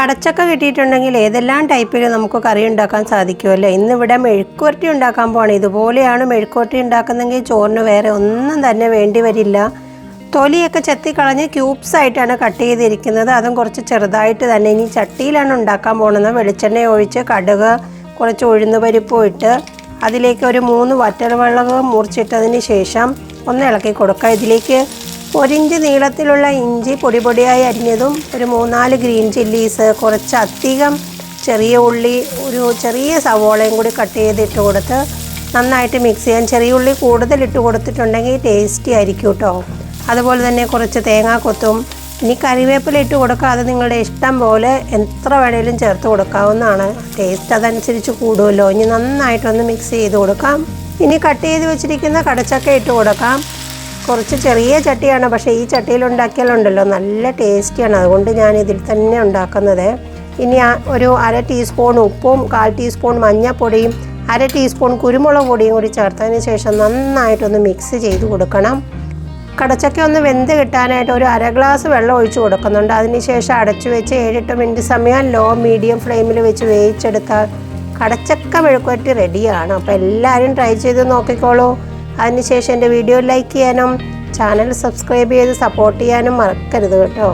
കടച്ചക്ക കിട്ടിയിട്ടുണ്ടെങ്കിൽ ഏതെല്ലാം ടൈപ്പിൽ നമുക്ക് കറി ഉണ്ടാക്കാൻ സാധിക്കുമല്ലോ ഇന്നിവിടെ മെഴുക്കുവരട്ടി ഉണ്ടാക്കാൻ പോകണം ഇതുപോലെയാണ് മെഴുക്കുവരട്ടി ഉണ്ടാക്കുന്നതെങ്കിൽ ചോറിന് വേറെ ഒന്നും തന്നെ വേണ്ടി വരില്ല. തൊലിയൊക്കെ ചെത്തിക്കളഞ്ഞ് ക്യൂബ്സ് ആയിട്ടാണ് കട്ട് ചെയ്തിരിക്കുന്നത്. അതും കുറച്ച് ചെറുതായിട്ട് തന്നെ. ഇനി ചട്ടിയിലാണ് ഉണ്ടാക്കാൻ പോകുന്നത്. വെളിച്ചെണ്ണ ഒഴിച്ച് കടുക് കുറച്ച് ഉഴുന്ന് പരിപ്പും ഇട്ട് അതിലേക്ക് ഒരു മൂന്ന് വറ്റൽ വെള്ളം മുറിച്ചിട്ടതിന് ശേഷം ഒന്ന് ഇളക്കി കൊടുക്കുക. ഇതിലേക്ക് ഒരിഞ്ച് നീളത്തിലുള്ള ഇഞ്ചി പൊടി പൊടിയായി അരിഞ്ഞതും ഒരു മൂന്നാൽ ഗ്രീൻ ചില്ലീസ് കുറച്ച് അധികം ചെറിയ ഉള്ളി ഒരു ചെറിയ സവോളയും കൂടി കട്ട് ചെയ്തിട്ട് കൊടുത്ത് നന്നായിട്ട് മിക്സ് ചെയ്യാൻ. ചെറിയ ഉള്ളി കൂടുതൽ ഇട്ട് കൊടുത്തിട്ടുണ്ടെങ്കിൽ ടേസ്റ്റി ആയിരിക്കും കേട്ടോ അതുപോലെ തന്നെ കുറച്ച് തേങ്ങാക്കൊത്തും ഇനി കറിവേപ്പില ഇട്ട് കൊടുക്കുക. അത് നിങ്ങളുടെ ഇഷ്ടം പോലെ എത്ര വേണേലും ചേർത്ത് കൊടുക്കാവുന്നതാണ്. ടേസ്റ്റ് അതനുസരിച്ച് കൂടുമല്ലോ ഇനി നന്നായിട്ടൊന്ന് മിക്സ് ചെയ്ത് കൊടുക്കാം. ഇനി കട്ട് ചെയ്ത് വെച്ചിരിക്കുന്ന കടച്ചക്ക ഇട്ട് കൊടുക്കാം. കുറച്ച് ചെറിയ ചട്ടിയാണ് പക്ഷേ ഈ ചട്ടിയിൽ ഉണ്ടാക്കിയാലുണ്ടല്ലോ നല്ല ടേസ്റ്റിയാണ്. അതുകൊണ്ട് ഞാൻ ഇതിൽ തന്നെ ഉണ്ടാക്കുന്നത്. ഇനി ഒരു അര ടീസ്പൂൺ ഉപ്പും കാൽ ടീസ്പൂൺ മഞ്ഞൾപ്പൊടിയും അര ടീസ്പൂൺ കുരുമുളക് പൊടിയും കൂടി ചേർത്തതിന് ശേഷം നന്നായിട്ടൊന്ന് മിക്സ് ചെയ്ത് കൊടുക്കണം. കടച്ചക്ക ഒന്ന് വെന്ത് കിട്ടാനായിട്ട് ഒരു അര ഗ്ലാസ് വെള്ളം ഒഴിച്ച് കൊടുക്കുന്നുണ്ട്. അതിനുശേഷം അടച്ചു വെച്ച് ഏഴെട്ട് മിനിറ്റ് സമയം ലോ മീഡിയം ഫ്ലെയിമിൽ വെച്ച് വേവിച്ചെടുത്താൽ കടച്ചക്ക മെഴുക്കുവരട്ടി റെഡിയാണ് അപ്പോൾ എല്ലാവരും ട്രൈ ചെയ്ത് നോക്കിക്കോളൂ. അതിനുശേഷം എന്റെ വീഡിയോ ലൈക്ക് ചെയ്യാനും ചാനൽ സബ്സ്ക്രൈബ് ചെയ്ത് സപ്പോർട്ട് ചെയ്യാനും മറക്കരുത് കേട്ടോ.